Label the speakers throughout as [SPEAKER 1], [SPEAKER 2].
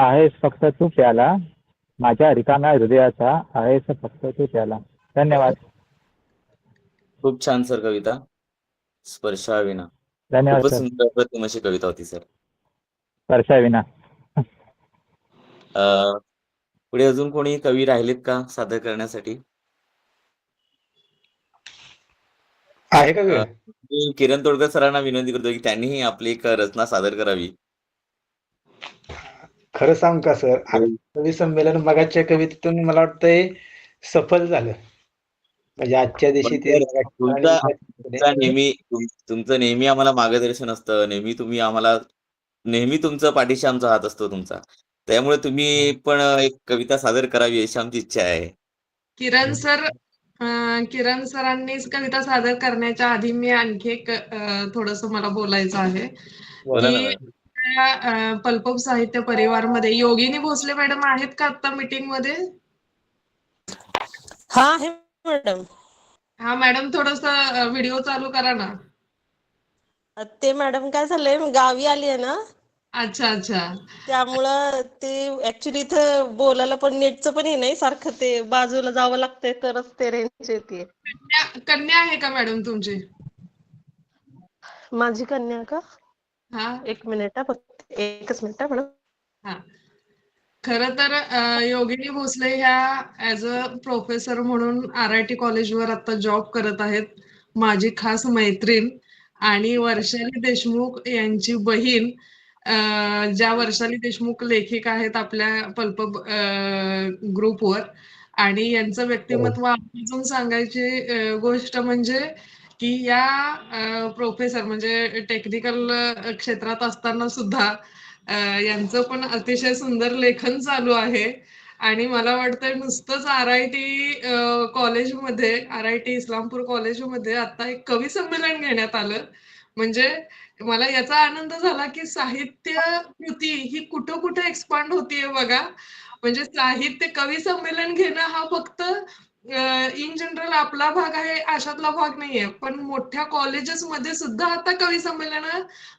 [SPEAKER 1] आहेस फक्त तू प्याला. माझ्या रिकाम्या हृदयाचा आहेस फक्त तू प्याला. धन्यवाद.
[SPEAKER 2] खूप छान सर कविता. स्पर्शाविना
[SPEAKER 1] धन्यवाद
[SPEAKER 2] खूपच
[SPEAKER 1] सर.
[SPEAKER 2] सुंदर अप्रतिम अशी कविता होती सर.
[SPEAKER 1] स्पर्शाविना
[SPEAKER 2] अं, पुढे अजून कोणी कवी राहिलेत का सादर करण्यासाठी?
[SPEAKER 3] आहे का वेळ
[SPEAKER 2] मी किरण तोडकर सरांना विनंती करतो की त्यांनीही आपली एक रचना सादर करावी.
[SPEAKER 3] खरं सांग का सर? कवी संमेलन मगाच्या कवितेतून मला वाटतंय सफल झालं. म्हणजे आजच्या दिवशी ते
[SPEAKER 2] तुमचा नेहमी तुम- तुमचं नेहमी आम्हाला मार्गदर्शन असतं. नेहमी तुम्ही आम्हाला नेहमी तुमचं पाठीशी आमचा हात असतो तुमचा. त्यामुळे तुम्ही पण एक कविता सादर करावी अशी आमची इच्छा आहे.
[SPEAKER 4] किरण सर किरण सरांनी कविता सादर करण्याच्या आधी मी आणखी एक थोडस मला बोलायचं आहे. अं, पल्पप साहित्य परिवारमध्ये योगिनी भोसले मॅडम आहेत का आता मीटिंगमध्ये?
[SPEAKER 5] हा आहे मॅडम.
[SPEAKER 4] हा मॅडम थोडस व्हिडिओ चालू करा ना.
[SPEAKER 5] ते मॅडम काय झालंय गावी आली आहे ना.
[SPEAKER 4] अच्छा अच्छा.
[SPEAKER 5] त्यामुळं ते ऍक्च्युली इथं बोलायला पण नेटचं पण हे नाही सारखं ते बाजूला जावं लागतंय तरच ते रेंज येते.
[SPEAKER 4] कन्या- कन्या आहे का मॅडम तुमची?
[SPEAKER 5] माझी कन्या का?
[SPEAKER 4] हा.
[SPEAKER 5] एक मिनिट हा फक्त एकच मिनिट हा मॅडम.
[SPEAKER 4] हा. खरं तर योगिनी भोसले ह्या ऍज अ प्रोफेसर म्हणून आर आय टी कॉलेजवर आता जॉब करत आहेत माझी खास मैत्रीण आणि वर्षाली देशमुख यांची बहीण अ, ज्या वर्षाली देशमुख लेखिका आहेत आपल्या पल्प ग्रुपवर आणि यांचं व्यक्तिमत्व आवर्जून सांगायची अ, गोष्ट म्हणजे की या प्रोफेसर म्हणजे टेक्निकल क्षेत्रात असताना सुद्धा यांचं पण अतिशय सुंदर लेखन चालू आहे. आणि मला वाटतंय नुसतंच आर आय टी कॉलेजमध्ये आर आय टी इस्लामपूर कॉलेजमध्ये आता एक कवी संमेलन घेण्यात आलं. म्हणजे मला याचा आनंद झाला की साहित्य कृती ही कुठं कुठं एक्सपांड होतीये बघा. म्हणजे साहित्य कवी संमेलन घेणं हा फक्त इन जनरल आपला भाग आहे अशातला भाग नाहीये. पण मोठ्या कॉलेजेस मध्ये सुद्धा आता कवी संमेलन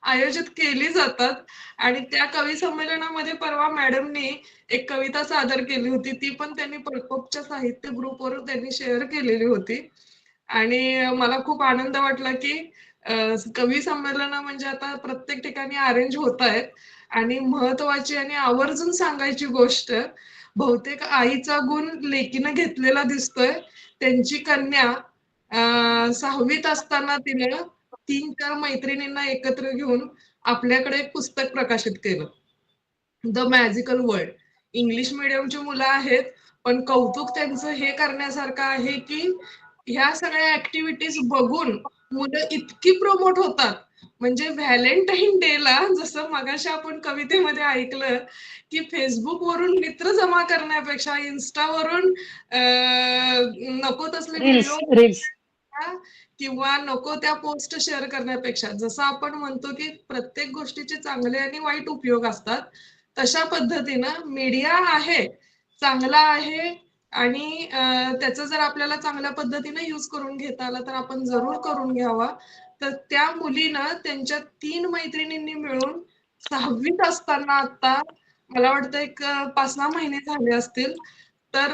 [SPEAKER 4] आयोजित केली जातात. आणि त्या कवी संमेलनामध्ये परवा मॅडमनी एक कविता सादर केली होती. ती पण त्यांनी प्रकोपच्या साहित्य ग्रुपवर त्यांनी शेअर केलेली होती. आणि मला खूप आनंद वाटला की कवी संमेलन म्हणजे आता प्रत्येक ठिकाणी अरेंज होत आहेत. आणि महत्वाची आणि आवर्जून सांगायची गोष्ट बहुतेक आईचा गुण लेकीनं घेतलेला दिसतोय. त्यांची कन्या सहावीत असताना तिने तीन चार मैत्रिणींना एकत्र घेऊन आपल्याकडे एक पुस्तक प्रकाशित केलं. द मॅजिकल वर्ल्ड इंग्लिश मिडियमची मुलं आहेत पण कौतुक त्यांचं हे करण्यासारखं आहे की ह्या सगळ्या ऍक्टिव्हिटीज बघून मुलं इतकी प्रमोट होतात. म्हणजे व्हॅलेंटाईन डेला जसं मगाशी आपण कवितेमध्ये ऐकलं की फेसबुक वरून मित्र जमा करण्यापेक्षा इन्स्टावरून नको तसले व्हिडिओ किंवा नको त्या पोस्ट शेअर करण्यापेक्षा. जसं आपण म्हणतो की प्रत्येक गोष्टीचे चांगले आणि वाईट उपयोग असतात तशा पद्धतीनं मीडिया आहे चांगला आहे आणि त्याचा जर आपल्याला चांगल्या पद्धतीने यूज करून घेता आला तर आपण जरूर करून घ्यावा. तर त्या मुलीनं त्यांच्या तीन मैत्रिणींनी मिळून सहावीत असताना आता मला वाटतं एक पाच सहा महिने झाले असतील तर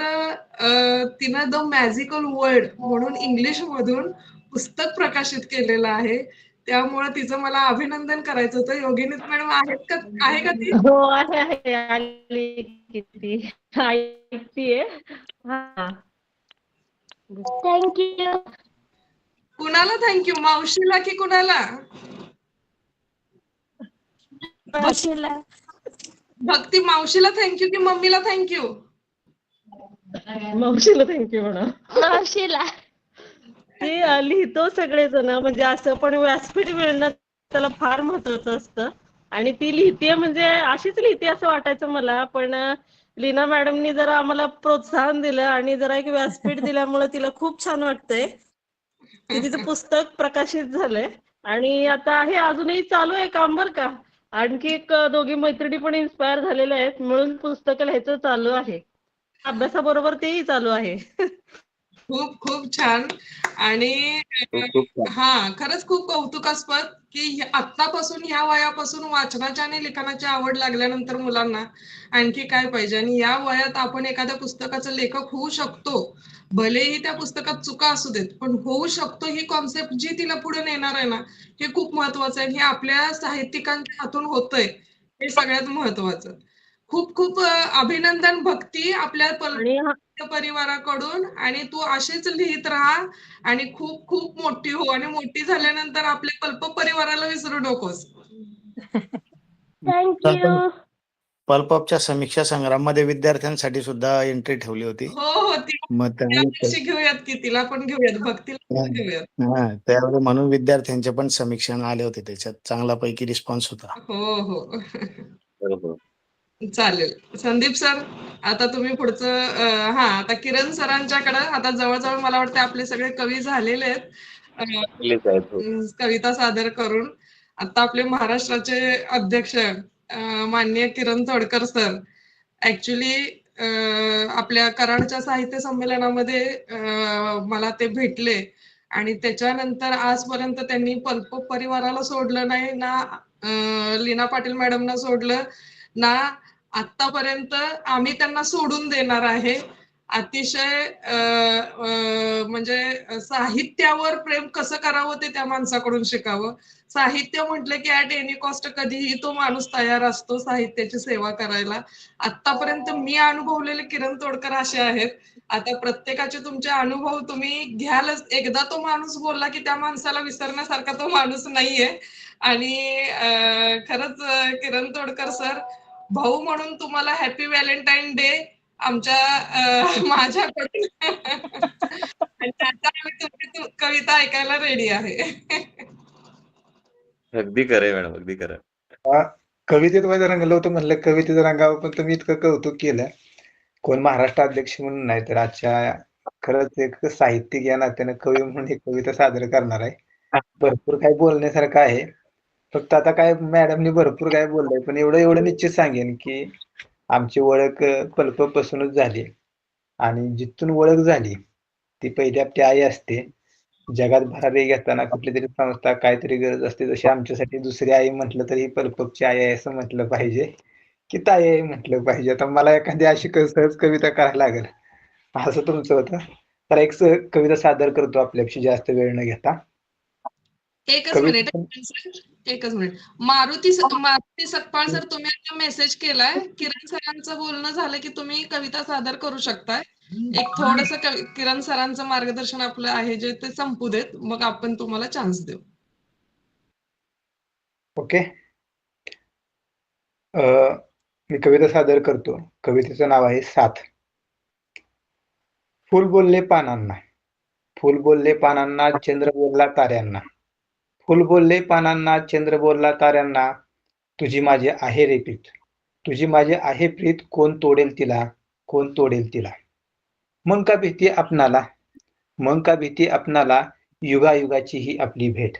[SPEAKER 4] तिनं द मॅजिकल वर्ल्ड म्हणून इंग्लिश मधून पुस्तक प्रकाशित केलेलं आहे. त्यामुळे तिचं मला अभिनंदन करायचं होतं. योगिनी मॅडम आहेत का आहे का ती?
[SPEAKER 5] हो आहे हा.
[SPEAKER 6] थँक्यू
[SPEAKER 4] कुणाला थँक्यू मावशीला की कुणाला?
[SPEAKER 6] मावशीला.
[SPEAKER 4] भक्ती मावशीला थँक्यू की मम्मीला थँक्यू
[SPEAKER 5] मावशीला थँक्यू म्हणा.
[SPEAKER 6] मावशीला.
[SPEAKER 5] ते लिहितो सगळेजण. म्हणजे असं पण व्यासपीठ मिळणं त्याला फार महत्वाचं असतं. आणि ती लिहिते म्हणजे अशीच लिहिते असं वाटायचं मला. पण लीना मॅडमनी जरा आम्हाला प्रोत्साहन दिलं आणि जरा एक व्यासपीठ दिल्यामुळे तिला खूप छान वाटतंय. तिचं पुस्तक प्रकाशित झालंय. आणि आता आहे अजूनही चालू आहे काम बर का. आणखी एक दोघी मैत्रिणी पण इन्स्पायर झालेल्या आहेत. मिळून पुस्तक लिहायचं चालू आहे. अभ्यासाबरोबर तेही चालू आहे.
[SPEAKER 4] खूप खूप छान. आणि. हा खरंच खूप कौतुकास्पद की आत्तापासून ह्या वयापासून वाचनाच्या आणि लिखाणाची आवड लागल्यानंतर मुलांना आणखी काय पाहिजे? आणि या वयात आपण एखाद्या पुस्तकाचं लेखक होऊ शकतो. भलेही त्या पुस्तकात चुका असू देत पण होऊ शकतो ही कॉन्सेप्ट जी तिला पुढे नेणार आहे ना हे खूप महत्वाचं आहे. हे आपल्या साहित्यिकांच्या हातून होतंय. हे सगळ्यात महत्वाचं. खूप खूप अभिनंदन भक्ती आपल्या परिवाराकडून आणि तू अशीच लिहित राहा आणि खूप खूप मोठी हो आणि मोठी झाल्यानंतर आपल्या कल्प परिवाराला विसरू नकोस.
[SPEAKER 6] थँक्यू
[SPEAKER 7] पल्पच्या समीक्षा संग्राममध्ये विद्यार्थ्यांसाठी सुद्धा एंट्री ठेवली होती.
[SPEAKER 4] हो हो घेऊयात की तिला पण घेऊयात भक्तीला घेऊयात.
[SPEAKER 7] हा, त्यावेळी म्हणून विद्यार्थ्यांचे पण समीक्षण आले होते त्याच्यात. चांगल्यापैकी रिस्पॉन्स होता.
[SPEAKER 4] हो हो.
[SPEAKER 2] बरोबर.
[SPEAKER 4] चालेल. संदीप सर आता तुम्ही पुढचं हा आता किरण सरांच्याकडे आता जवळजवळ मला वाटतं आपले सगळे कवी झालेले आहेत.
[SPEAKER 2] हो.
[SPEAKER 4] कविता सादर करून. आता आपले महाराष्ट्राचे अध्यक्ष माननीय किरण तोडकर सर ऍक्च्युली आपल्या कराडच्या साहित्य संमेलनामध्ये मला ते भेटले. आणि त्याच्यानंतर आजपर्यंत त्यांनी पल्प परिवाराला सोडलं नाही ना लीना पाटील मॅडमना सोडलं ना आतापर्यंत आम्ही त्यांना सोडून देणार आहे. अतिशय म्हणजे साहित्यावर प्रेम कसं करावं ते त्या माणसाकडून शिकावं. साहित्य म्हटलं की ऍट एनी कॉस्ट कधीही तो माणूस तयार असतो साहित्याची सेवा करायला. आतापर्यंत मी अनुभवलेले किरण तोडकर असे आहेत. आता प्रत्येकाचे तुमचे अनुभव तुम्ही घ्यालच. एकदा तो माणूस बोलला की त्या माणसाला विसरण्यासारखा तो माणूस नाहीये. आणि खरंच किरण तोडकर सर भाऊ म्हणून तुम्हाला हॅपी व्हॅलेंटाईन डे आमच्या माझ्याकडून. आणि आता आम्ही तुमची तु- कविता ऐकायला रेडी आहे.
[SPEAKER 2] अगदी खरंय मॅडम अगदी खरं
[SPEAKER 3] कवितेत वय रंगलं होतं म्हणलं कवितेचं रंगावं पण तुम्ही इतकं कौतुक केलं कोण महाराष्ट्र अध्यक्ष म्हणून नाही तर आजच्या खरंच एक साहित्यिक या नात्यानं कवी म्हणून ही कविता सादर करणार आहे. भरपूर काही बोलण्यासारखं आहे. फक्त आता काय मॅडमनी भरपूर काय बोललंय पण एवढं एवढं निश्चित सांगेन की आमची ओळख पल्पपासूनच झाली. आणि जिथून ओळख झाली ती पहिली आपली आई असते. जगात भरारी घेताना कुठली तरी संस्था काहीतरी गरज असते जशी आमच्यासाठी दुसरी आई म्हटलं तरी पल्पची आई आहे असं म्हटलं पाहिजे. की ताई आई म्हटलं पाहिजे. आता मला एखादी अशी सहज कविता करायला लागेल. असं तुमचं होतं. तर एक कविता सादर करतो आपल्यापेक्षा जास्त वेळ न घेता.
[SPEAKER 4] एकच मिनिट एकच मिनिट. मारुती मारुती सकपाळ सर तुम्ही आता मेसेज केलाय. किरण सरांचं बोलणं झालं की तुम्ही कविता सादर करू शकताय. एक थोडस किरण सरांचं मार्गदर्शन आपलं आहे जे ते संपू देत. मग आपण तुम्हाला चान्स देऊ.
[SPEAKER 3] ओके. अं, मी कविता सादर करतो. कवितेचं नाव आहे साथ. फुल बोलले पानांना. फुल बोलले पानांना चंद्र बोलला ताऱ्यांना. फुल बोलले पानांना चंद्र बोलला ताऱ्यांना तुझी माझी आहे रे प्रीत. तुझी माझी आहे प्रीत कोण तोडेल तिला? कोण तोडेल तिला? मग का भीती आपणाला? मग का भीती आपणाला? युगायुगाची ही आपली भेट.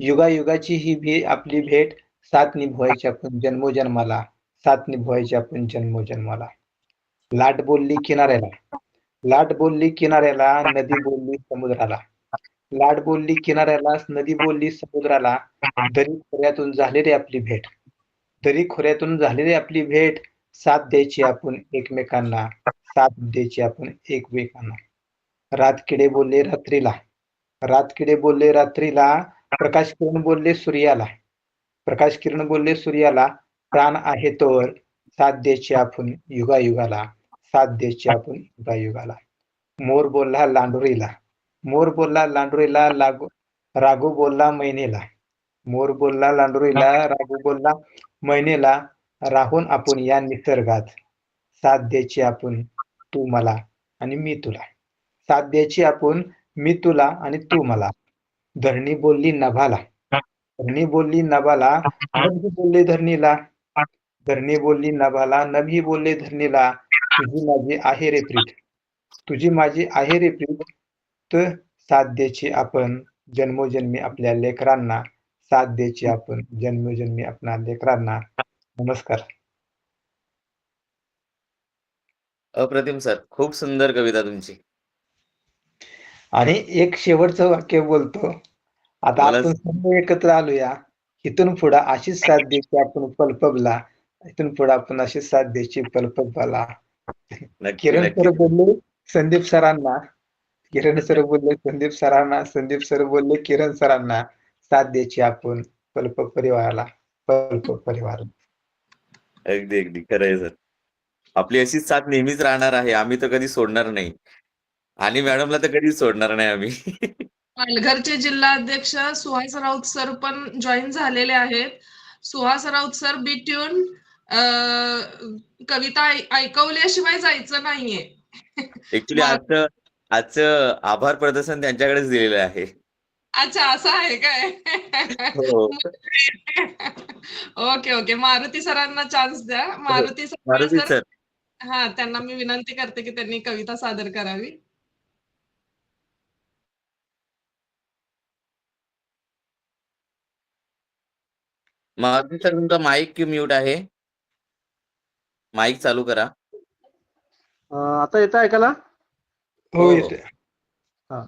[SPEAKER 3] युगायुगाची ही भी आपली भेट साथ निभवायची आपण जन्मोजन्माला साथ निभवायची आपण जन्मोजन्माला. लाट बोलली किनाऱ्याला. लाट बोलली किनाऱ्याला नदी बोलली समुद्राला. लाट बोलली किनाऱ्याला नदी बोलली समुद्राला दरी खोऱ्यातून झालेली आपली भेट. दरी खोऱ्यातून झालेली आपली भेट. साथ द्यायची आपण एकमेकांना. साथ द्यायची आपण एकमेकांना. रातकिडे बोलले रात्रीला. रातकिडे बोलले रात्रीला. प्रकाश किरण बोलले सूर्याला. प्रकाश किरण बोलले सूर्याला. प्राण आहे तोवर साथ द्यायची आपण युगायुगाला. साथ द्यायची आपण युगायुगाला. मोर बोलला लांडोरीला. मोर बोलला लांडोरीला लागू राघू बोलला मैनेला मोर बोलला लांडोरीला राघू बोलला मैनेला राहून आपण या निसर्गात. साथ द्यायची आपण तू मला आणि मी तुला. साथ द्यायची आपण मी तुला आणि तू मला. धरणी बोलली नभाला. धरणी बोलली नभाला. नभी बोलले धरणीला. धरणी बोलली नभाला. नभी बोलले धरणीला. तुझी माझी आहे रे प्रीत. तुझी माझी आहे रे प्रीत. द्यायची आपण जन्मोजन्मी आपल्या लेकरांना साथ द्यायची आपण जन्मोजन्मी आपल्या लेकरांना. नमस्कार.
[SPEAKER 2] अप्रतिम सर खूप सुंदर कविता तुमची.
[SPEAKER 3] आणि एक शेवटचं वाक्य बोलतो. आता आपण सर्व एकत्र आलोया. इथून पुढे अशीच साथ द्यायची आपण पलपबला. इथून पुढे आपण अशीच साथ द्यायची पलपबला. किरण सर बोलले संदीप सरांना. किरण सर बोलले संदीप सरांना संदीप सर बोलले किरण सरांना साथ द्यायची आपण पल्प परिवाराला पल्प परिवार
[SPEAKER 2] अगदी अगदी. खरं आहे सर. आपली अशीच साथ नेहमीच राहणार आहे. आम्ही तर कधी सोडणार नाही. आणि मॅडमला तर कधीच सोडणार नाही आम्ही.
[SPEAKER 4] पालघरचे जिल्हाध्यक्ष सुहास राऊत सर पण जॉईन झालेले आहेत. सुहास राऊत सर बी ट्यून कविता ऐकवल्याशिवाय जायचं नाहीये.
[SPEAKER 2] ऍक्च्युली
[SPEAKER 4] वा.
[SPEAKER 2] आजचं आभार प्रदर्शन त्यांच्याकडेच दिलेलं आहे.
[SPEAKER 4] अच्छा असं आहे काय?
[SPEAKER 2] हो.
[SPEAKER 4] Okay okay. मारुती सरांना चान्स द्या. Maruti sir
[SPEAKER 2] Maruti
[SPEAKER 4] sir
[SPEAKER 2] sir.
[SPEAKER 4] हा त्यांना मी विनंती करते की त्यांनी कविता सादर करावी.
[SPEAKER 2] मारुती सर तुमचा माईक म्यूट आहे. माईक चालू करा.
[SPEAKER 8] अं, आता येतं ऐकायला?
[SPEAKER 3] हो.
[SPEAKER 2] हो.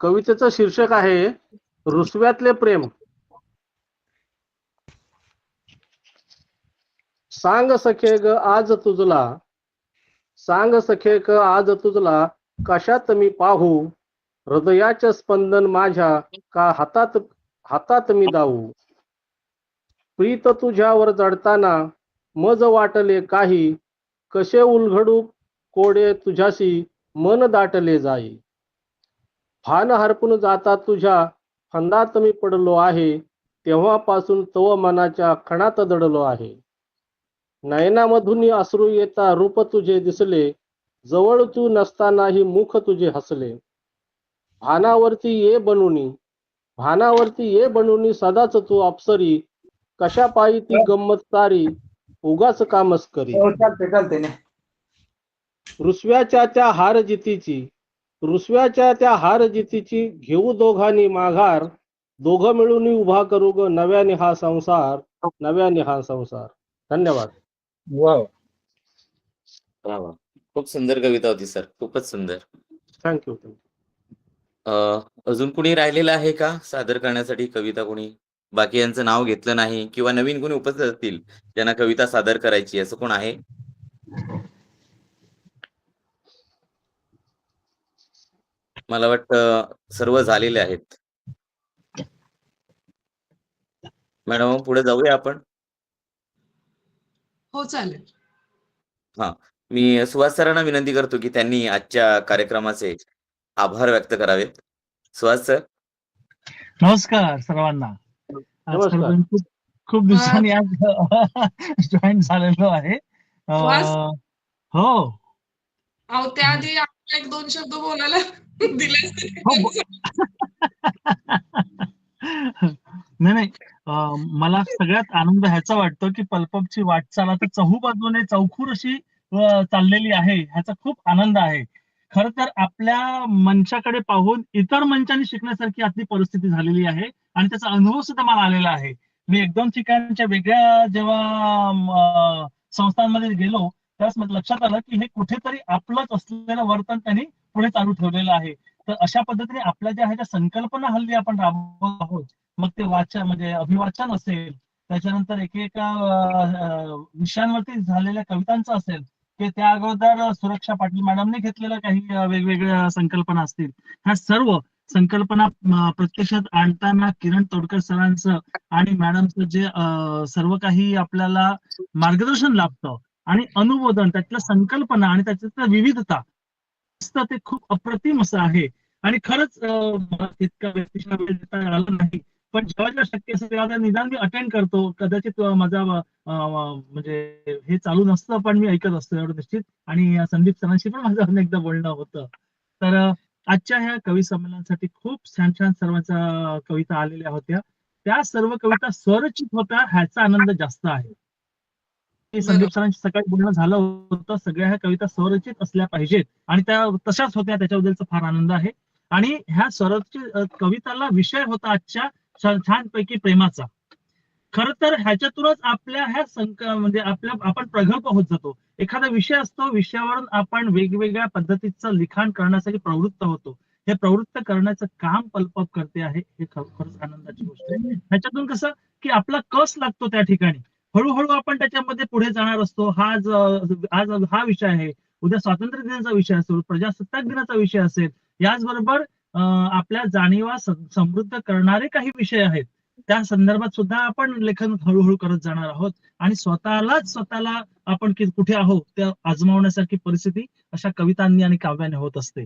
[SPEAKER 8] कवितेचं शीर्षक आहे रुसव्यातले प्रेम. सांग सखे ग आज तुझला. सांग सखे ग आज तुझला. कशात मी पाहू? हृदयाचे स्पंदन माझ्या का हातात हातात मी दाऊ? प्रीत तुझ्यावर जडताना मज वाटले काही. कसे उलघडू कोडे तुझ्याशी? मन दाटले जाई. फान हरपून जाता तुझ्या फंदात मी पडलो आहे तेव्हापासून तव मनाच्या खणात दडलो आहे. नयनामधून अश्रू येता रूप तुझे दिसले जवळ तू नसतानाही मुख तुझे हसले. भानावरती ये बनूनी भानावरती ये बनूनी सदाच तू अप्सरी कशा पायी ती गंमत सारी उगाच कामच करी.
[SPEAKER 3] हो, चालते चालते
[SPEAKER 8] रुसव्याच्या त्या हार जितीची रुसव्याच्या त्या हार जितीची घेऊ दोघांनी माघार दोघं मिळून उभा करू ग नव्याने हा संसार नव्याने हा संसार. धन्यवाद.
[SPEAKER 1] वा
[SPEAKER 2] वा वा. खूप सुंदर कविता होती सर. खूपच सुंदर.
[SPEAKER 8] थँक्यू
[SPEAKER 2] अं, अजून कुणी राहिलेलं आहे का? सादर करण्यासाठी कविता कोणी? बाकी यांचं नाव घेतलं नाही किंवा नवीन कोणी उपस्थित असतील ज्यांना कविता सादर करायची आहे, असं कोण आहे? मला वाटतं सर्व झालेले आहेत. मॅडम पुढे जाऊया आपण?
[SPEAKER 4] हो चालेल.
[SPEAKER 2] मी सुहास सरांना विनंती करतो की त्यांनी आजच्या कार्यक्रमाचे आभार व्यक्त करावेत. सुहास सर?
[SPEAKER 9] नमस्कार सर्वांना. खूप दिवसांनी आज जॉईन झालेलो आहे. हो.
[SPEAKER 4] आपल्याला एक दोन शब्द बोलायला
[SPEAKER 9] हो, नाही नाही. मला सगळ्यात आनंद ह्याचा वाटतो की पल्पपची वाटचाल आता चहू बाजूने चौखूर अशी चाललेली आहे ह्याचा खूप आनंद आहे. खर तर आपल्या मंचाकडे पाहून इतर मंचांनी शिकण्यासारखी आपली परिस्थिती झालेली आहे आणि त्याचा अनुभव सुद्धा मला आलेला आहे. मी एक दोन ठिकाणच्या वेगळ्या जेव्हा संस्थांमध्ये गेलो त्यास मला लक्षात आलं की हे कुठेतरी आपलंच असलेलं वर्तन त्यांनी पुढे चालू ठेवलेलं आहे. तर अशा पद्धतीने आपल्या ज्या ह्याच्या संकल्पना हल्ली आपण राबवत आहोत मग ते वाचन म्हणजे अभिवाचन असेल त्याच्यानंतर एकेका विषयांवरती झालेल्या कवितांचं असेल की त्या अगोदर सुरक्षा पाटील मॅडमने घेतलेल्या काही वेगवेगळ्या संकल्पना असतील. ह्या सर्व संकल्पना प्रत्यक्षात आणताना किरण तोडकर सरांचं आणि मॅडमचं जे सर्व काही आपल्याला मार्गदर्शन लाभतं आणि अनुमोदन त्यातल्या संकल्पना आणि त्याच्यातल्या विविधता असता ते खूप अप्रतिम असं आहे. आणि खरंच इतका मला वेळ देता आला नाही. पण जेव्हा जेव्हा शक्य असेल तेव्हा निदान मी अटेंड करतो. कदाचित माझा म्हणजे हे चालू नसतं पण मी ऐकत असतो एवढं निश्चित. आणि संदीप सरांशी पण माझं अनेकदा बोलणं होतं. तर आजच्या ह्या कवी संमेलनासाठी खूप छान छान सर्वांच्या कविता आलेल्या होत्या. त्या सर्व कविता स्वरचित होत्या ह्याचा आनंद जास्त आहे. संदीप सरांशी सकाळी बोलणं झालं होतं. सगळ्या ह्या कविता स्वरचित असल्या पाहिजेत. आणि त्या तशाच होत्या. त्याच्याबद्दलचा फार आनंद आहे. आणि ह्या स्वरचित कविताला विषय होता आजच्या छान छानपैकी प्रेमाचा. खर तर ह्याच्यातूनच आपल्या ह्या संक म्हणजे आपल्या आपण प्रगल्भ होत जातो. एखादा विषय असतो विषयावरून आपण वेगवेगळ्या पद्धतीचं लिखाण करण्यासाठी प्रवृत्त होतो. हे प्रवृत्त करण्याचं काम पल्पप करते आहे. हे खरंच आनंदाची गोष्ट आहे. ह्याच्यातून कसं की आपला कस लागतो त्या ठिकाणी? हळूहळू आपण त्याच्यामध्ये पुढे जाणार असतो. हा आज हा विषय आहे. उद्या स्वातंत्र्य दिनाचा विषय असेल प्रजासत्ताक दिनाचा विषय असेल याचबरोबर आपल्या जाणीवा समृद्ध करणारे काही विषय आहेत. त्या संदर्भात सुद्धा आपण लेखन हळूहळू करत जाणार आहोत. आणि स्वतःलाच स्वतःला आपण कुठे आहोत त्या आजमावण्यासारखी परिस्थिती अशा कवितांनी आणि काव्याने होत असते.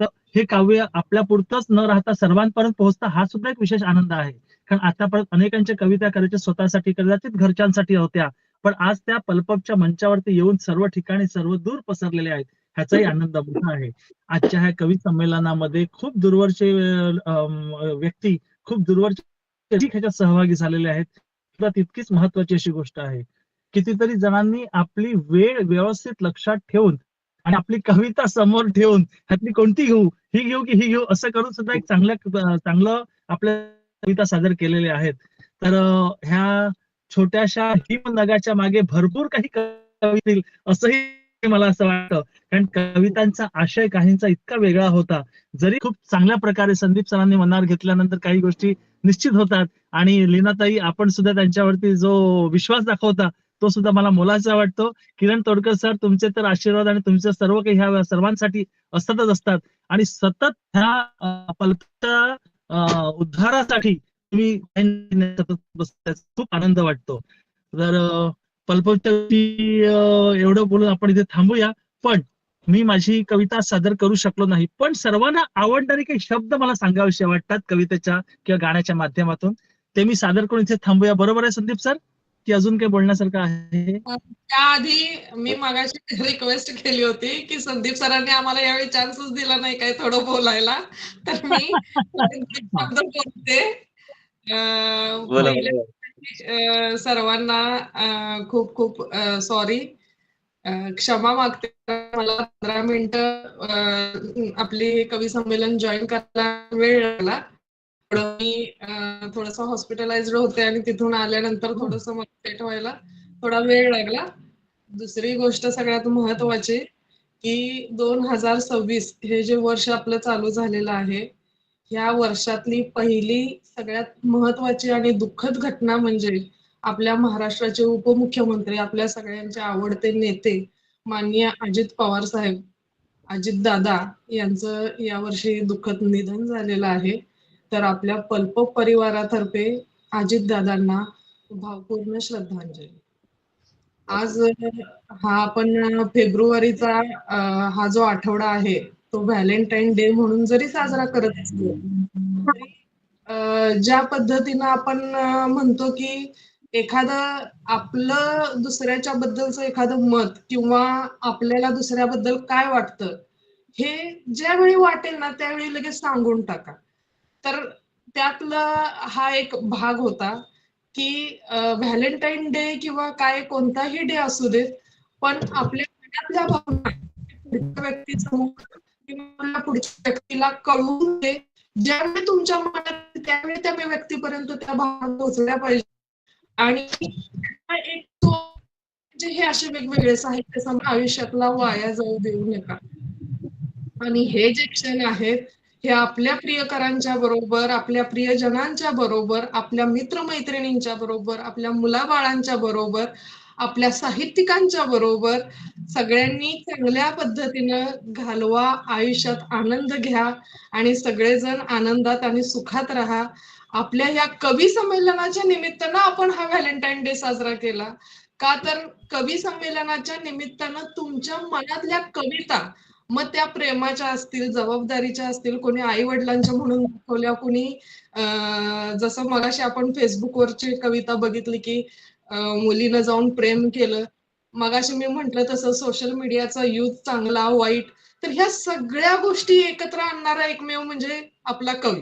[SPEAKER 9] तर हे काव्य आपल्या पुरतच न राहता सर्वांपर्यंत पोहोचता हा सुद्धा एक विशेष आनंद आहे. कारण आतापर्यंत अनेकांच्या कविता करायच्या स्वतःसाठी कदाचित घरच्यांसाठी होत्या. पण आज त्या पल्पपच्या मंचावरती येऊन सर्व ठिकाणी सर्व दूर पसरलेल्या आहेत. ह्याचाही आनंद मोठा आहे. आजच्या ह्या कवी संमेलनामध्ये खूप दूरवरचे व्यक्ती खूप दूरवरचे ह्याच्यात सहभागी झालेले आहेत. तितकीच महत्वाची अशी गोष्ट आहे. कितीतरी जणांनी आपली वेळ व्यवस्थित लक्षात ठेवून आणि आपली कविता समोर ठेवून ह्यातली कोणती घेऊ ही घेऊ की ही घेऊ असं करून सुद्धा एक चांगल्या चांगलं आपल्या कविता सादर केलेल्या आहेत. तर ह्या छोट्याशा हिम नगाच्या मागे भरपूर काही कवितील असंही मला असं वाटतं. कारण कवितांचा आशय काहींचा इतका वेगळा होता. जरी खूप चांगल्या प्रकारे संदीप सरांनी मनावर घेतल्यानंतर काही गोष्टी निश्चित होतात आणि लीनाताई आपण सुद्धा त्यांच्यावरती जो विश्वास दाखवता तो सुद्धा मला मोलाचा वाटतो. किरण तोडकर सर तुमचे तर आशीर्वाद आणि तुमचे सर्व काही ह्या सर्वांसाठी असतातच असतात. आणि सतत ह्या अं, उद्धारासाठी तुम्ही खूप आनंद वाटतो. तर अं, पल्पच्या एवढं बोलून आपण इथे थांबूया. पण मी माझी कविता सादर करू शकलो नाही. पण सर्वांना आवडणारे काही शब्द मला सांगावेसे वाटतात कवितेच्या किंवा गाण्याच्या माध्यमातून. ते मी सादर करून इथे थांबूया. बरोबर आहे संदीप सर? की अजून काही बोलण्यासारखं आहे?
[SPEAKER 4] त्याआधी मी मगाशी रिक्वेस्ट केली होती की संदीप सरांनी आम्हाला यावेळी चान्सच दिला नाही काय थोडं बोलायला. तर मी बोलते. सर्वांना खूप खूप सॉरी क्षमा मागते. मला पंधरा मिनिटं आपली हे कवी संमेलन जॉईन करायला वेळ लागला. थोडं मी थोडस हॉस्पिटलाइज्ड होते आणि तिथून आल्यानंतर थोडस मला सेट व्हायला थोडा वेळ लागला. दुसरी गोष्ट सगळ्यात महत्वाची की दोन हजार सव्वीस हे जे वर्ष आपलं चालू झालेलं आहे या वर्षातली पहिली सगळ्यात महत्वाची आणि दुःखद घटना म्हणजे आपल्या महाराष्ट्राचे उपमुख्यमंत्री आपल्या सगळ्यांचे आवडते नेते माननीय अजित पवार साहेब अजित दादा यांचं यावर्षी दुःखद निधन झालेलं आहे. तर आपल्या पल्प परिवारातर्फे अजित दादांना भावपूर्ण श्रद्धांजली. आज हा आपण फेब्रुवारीचा हा जो आठवडा आहे तो व्हॅलेंटाईन डे म्हणून जरी साजरा करत असलो तरी ज्या पद्धतीनं आपण म्हणतो की एखादं आपलं दुसऱ्याच्या बद्दलचं एखादं मत किंवा आपल्याला दुसऱ्याबद्दल काय वाटतं हे ज्यावेळी वाटेल ना त्यावेळी लगेच सांगून टाका. तर त्यातला हा एक भाग होता की व्हॅलेंटाईन डे किंवा काय कोणताही डे असू देत पण आपल्या मनातल्या भावना पुढच्या किंवा पुढच्या व्यक्तीला कळवून दे. ज्यावेळी तुमच्या मनात त्यावेळी त्या व्यक्तीपर्यंत त्या भावना पोहोचल्या पाहिजे. आणि एक तो म्हणजे हे असे वेगवेगळे साहित्य सम आयुष्यातला वाया जाऊ देऊ नका. आणि हे जे क्षण आहेत हे आपल्या प्रियकरांच्या बरोबर आपल्या प्रियजनांच्या बरोबर आपल्या मित्रमैत्रिणींच्या बरोबर आपल्या मुलाबाळांच्या बरोबर आपल्या साहित्यिकांच्या बरोबर सगळ्यांनी चांगल्या पद्धतीनं घालवा आयुष्यात आनंद घ्या आणि सगळेजण आनंदात आणि सुखात राहा. आपल्या या कवी संमेलनाच्या निमित्तानं आपण हा व्हॅलेंटाईन डे साजरा केला. का तर कवी संमेलनाच्या निमित्तानं तुमच्या मनातल्या कविता मग त्या प्रेमाच्या असतील जबाबदारीच्या असतील कोणी आई वडिलांच्या म्हणून दाखवल्या कोणी जसं मगाशी आपण फेसबुकवरची कविता बघितली की मुलीनं जाऊन प्रेम केलं. मगाशी मी म्हंटल तसं सोशल मीडियाचा यूज चांगला वाईट तर ह्या सगळ्या गोष्टी एकत्र आणणारा एकमेव म्हणजे आपला कवी.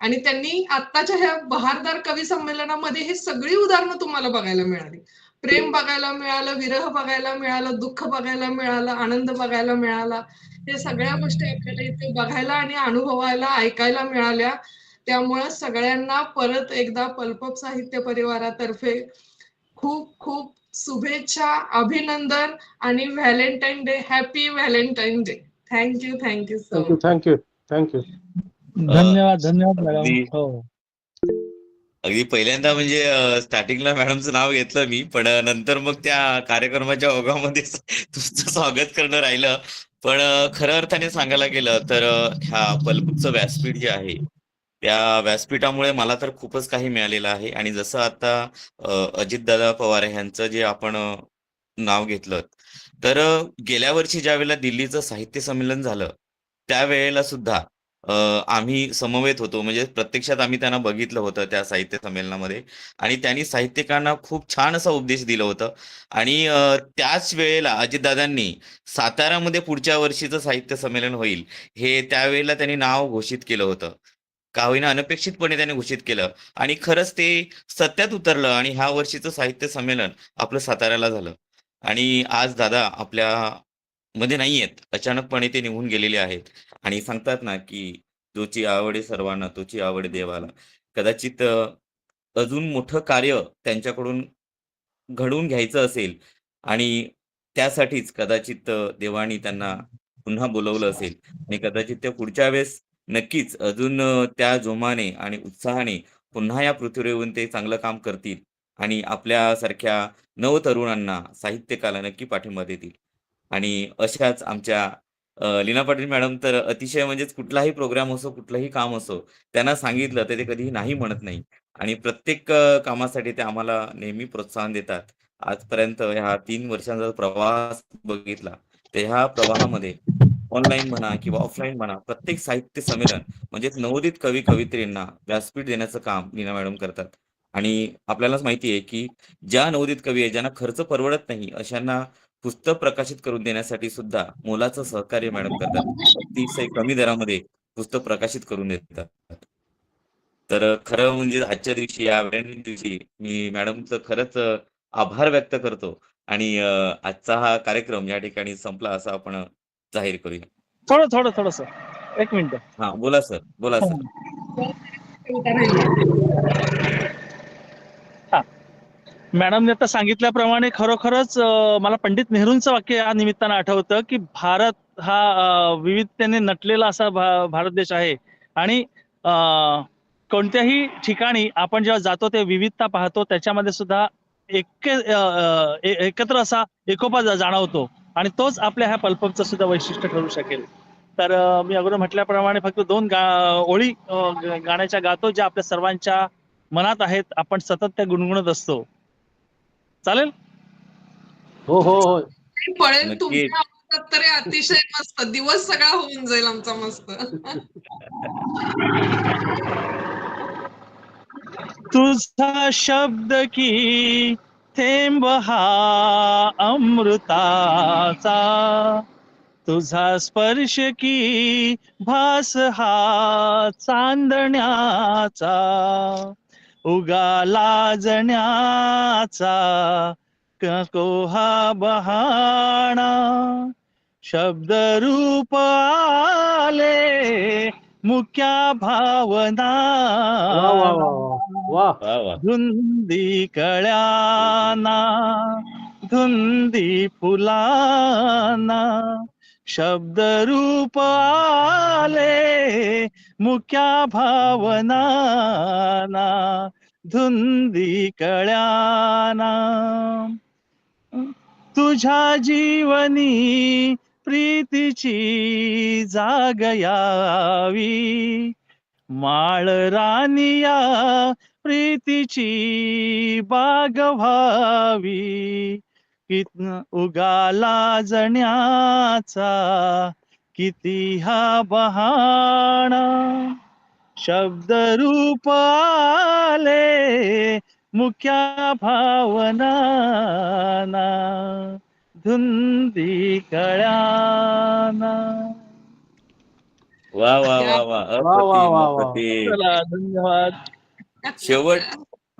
[SPEAKER 4] आणि त्यांनी आत्ताच्या ह्या बहारदार कवी संमेलनामध्ये हे सगळी उदाहरणं तुम्हाला बघायला मिळाली. प्रेम बघायला मिळालं विरह बघायला मिळालं दुःख बघायला मिळालं आनंद बघायला मिळाला. हे सगळ्या गोष्टी आपल्याला इथे बघायला आणि अनुभवायला ऐकायला मिळाल्या. त्यामुळं सगळ्यांना परत एकदा पल्पप साहित्य परिवारातर्फे खूप खूप शुभेच्छा अभिनंदन आणि Valentine day happy Valentine day. Thank you thank you so
[SPEAKER 8] thank you thank you thank you
[SPEAKER 9] धन्यवाद धन्यवाद मॅडम. हो.
[SPEAKER 2] अगदी पहिल्यांदा म्हणजे स्टार्टिंगला मॅडमचं नाव घेतलं मी पण नंतर मग त्या कार्यक्रमाच्या ओघामध्ये तुमचं स्वागत करणं राहिलं. पण खऱ्या अर्थाने सांगायला गेलं तर ह्या पलपूचं व्यासपीठ जे आहे त्या व्यासपीठामुळे मला तर खूपच काही मिळालेलं आहे. आणि जसं आता अजित अजितदादा पवार यांचं जे आपण नाव घेतलं तर गेल्या वर्षी ज्या वेळेला दिल्लीचं साहित्य संमेलन झालं त्यावेळेला सुद्धा अ, आम्ही समवेत होतो. म्हणजे प्रत्यक्षात आम्ही त्यांना बघितलं होतं त्या साहित्य संमेलनामध्ये. आणि त्यांनी साहित्यिकांना खूप छान असा उपदेश दिलं होतं. आणि अ, त्याच वेळेला अजितदादांनी साताऱ्यामध्ये पुढच्या वर्षीचं साहित्य संमेलन होईल हे त्यावेळेला त्यांनी नाव घोषित केलं होतं. का होईना अनपेक्षितपणे त्याने घोषित केलं. आणि खरंच ते सत्यात उतरलं आणि ह्या वर्षीचं साहित्य संमेलन आपलं साताऱ्याला झालं. आणि आज दादा आपल्या मध्ये नाही आहेत अचानकपणे ते निघून गेलेले आहेत. आणि सांगतात ना की जोची आवडे सर्वांना तोची आवड देवाला. कदाचित अजून मोठं कार्य त्यांच्याकडून घडवून घ्यायचं असेल आणि त्यासाठीच कदाचित देवाने देवानी त्यांना पुन्हा बोलवलं असेल आणि कदाचित त्या पुढच्या वेळेस नक्कीच अजून त्या जोमाने आणि उत्साहाने पुन्हा या पृथ्वीवर येऊन ते चांगलं काम करतील आणि आपल्यासारख्या नवतरुणांना साहित्यकाला नक्की पाठिंबा देतील. आणि अशाच आमच्या अ, लीना पाटील मॅडम तर अतिशय म्हणजेच कुठलाही प्रोग्राम असो कुठलंही काम असो त्यांना सांगितलं तर ते कधीही नाही म्हणत नाही. आणि प्रत्येक अ, कामासाठी ते आम्हाला नेहमी प्रोत्साहन देतात. आजपर्यंत ह्या तीन वर्षांचा प्रवास बघितला तर ह्या प्रवाहामध्ये ऑनलाईन म्हणा किंवा ऑफलाईन म्हणा प्रत्येक साहित्य संमेलन म्हणजेच नवोदित कवी कवित्रींना व्यासपीठ देण्याचं काम लीना मॅडम करतात. आणि आपल्यालाच माहिती आहे की ज्या नवोदित कवी आहे ज्यांना खर्च परवडत नाही अशांना पुस्तक प्रकाशित करून देण्यासाठी सुद्धा मोलाचं सहकार्य मॅडम करतात. अतिशय कमी दरामध्ये पुस्तक प्रकाशित करून देतात. तर खरं म्हणजे आजच्या दिवशी या व्हॅलेंटाईन दिवशी मी मॅडमचं खरंच आभार व्यक्त करतो. आणि आजचा हा कार्यक्रम या ठिकाणी संपला असं आपण जाहीर करूया.
[SPEAKER 9] थोडं थोडं थोडस एक मिनिट.
[SPEAKER 2] हा बोला सर. बोला सर.
[SPEAKER 9] मॅडमने आता सांगितल्याप्रमाणे खरोखरच मला पंडित नेहरूंचं वाक्य या निमित्तानं आठवतं की भारत हा विविधतेने नटलेला असा भा- भारत देश आहे. आणि कोणत्याही ठिकाणी आपण जेव्हा जातो ते विविधता पाहतो त्याच्यामध्ये सुद्धा एक एकत्र असा एकोपा जाणवतो. आणि तोच आपल्या ह्या पल्पचं सुद्धा वैशिष्ट्य ठरू शकेल. तर मी अगोदर म्हटल्याप्रमाणे फक्त दोन गा ओळी गाण्याच्या गातो ज्या आपल्या सर्वांच्या मनात आहेत आपण सतत त्या गुणगुणत असतो. चालेल?
[SPEAKER 8] हो हो हो.
[SPEAKER 4] पळेल
[SPEAKER 2] नक्कीच.
[SPEAKER 4] तुमच्या आवाजात तरी अतिशय मस्त. दिवस सगळा होऊन जाईल आमचा मस्त.
[SPEAKER 9] तुझा शब्द की थेंब हा अमृताचा. तुझा स्पर्श की भास हा चांदण्याचा. उगा लाजण्याचा नको हा बहाणा. शब्द रूप आले मुक्या भावना. धुंदी कळ्याना धुंदी फुलाना. शब्द रूप आले मुख्या भावना धुंदी कळ्याना. तुझ्या जीवनी प्रीतीची जागयावी माळ रानिया प्रीतीची बाग व्हावी. कित उगाला जण्याचा किती हा बहाणा. शब्द रूप आले मुख्या भावना धुंदी कळ्याना
[SPEAKER 2] वा वा वा वा
[SPEAKER 8] वा, वा, वा.
[SPEAKER 9] धन्यवाद.
[SPEAKER 2] शेवट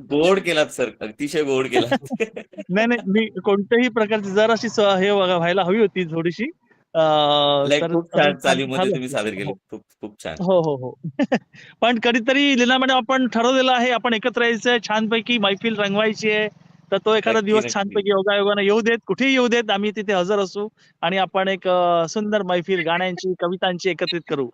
[SPEAKER 2] गोड केलात सर. अतिशय गोड केलात.
[SPEAKER 9] नाही नाही मी कोणत्याही प्रकारची जराशी स- हे बघा व्हायला हवी होती थोडीशी. अं,
[SPEAKER 2] लाईक
[SPEAKER 9] तर-
[SPEAKER 2] खूप छान
[SPEAKER 9] तर
[SPEAKER 2] चालीमध्ये
[SPEAKER 9] झालं.
[SPEAKER 2] तुम्ही सादर केले. खूप खूप छान.
[SPEAKER 9] हो हो हो. पण कधीतरी लीना मॅडम आपण ठरवलेलं आहे आपण एकत्र यायचंय छानपैकी मैफिल रंगवायची आहे. तर तो एखादा
[SPEAKER 2] नक्की,
[SPEAKER 9] दिवस
[SPEAKER 2] नक्की.
[SPEAKER 9] छानपैकी योगायोगाने येऊ देत कुठेही येऊ देत आम्ही तिथे हजर असू आणि आपण एक अं, सुंदर मैफिल गाण्यांची कवितांची एकत्रित करू.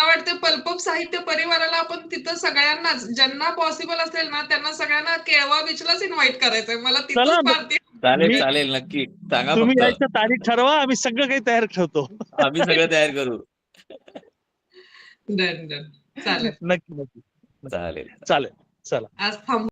[SPEAKER 4] मला वाटतं पल्पप साहित्य परिवाराला आपण तिथं सगळ्यांनाच ज्यांना पॉसिबल असेल ना त्यांना सगळ्यांना केळवा बीचलाच इन्व्हाइट करायचंय. मला
[SPEAKER 9] चला
[SPEAKER 4] तिथंच
[SPEAKER 9] मग.
[SPEAKER 4] पार्टी
[SPEAKER 2] चालेल
[SPEAKER 9] मी-
[SPEAKER 2] चालेल नक्की. सांगा
[SPEAKER 9] तुम्ही
[SPEAKER 2] फक्त.
[SPEAKER 9] यायचं तारीख ठरवा आम्ही सगळं काही तयार ठेवतो.
[SPEAKER 2] आम्ही सगळं तयार करू.
[SPEAKER 4] Done done. चालेल.
[SPEAKER 9] नक्की नक्की.
[SPEAKER 2] चालेल.
[SPEAKER 9] चालेल चला.
[SPEAKER 4] आज थांब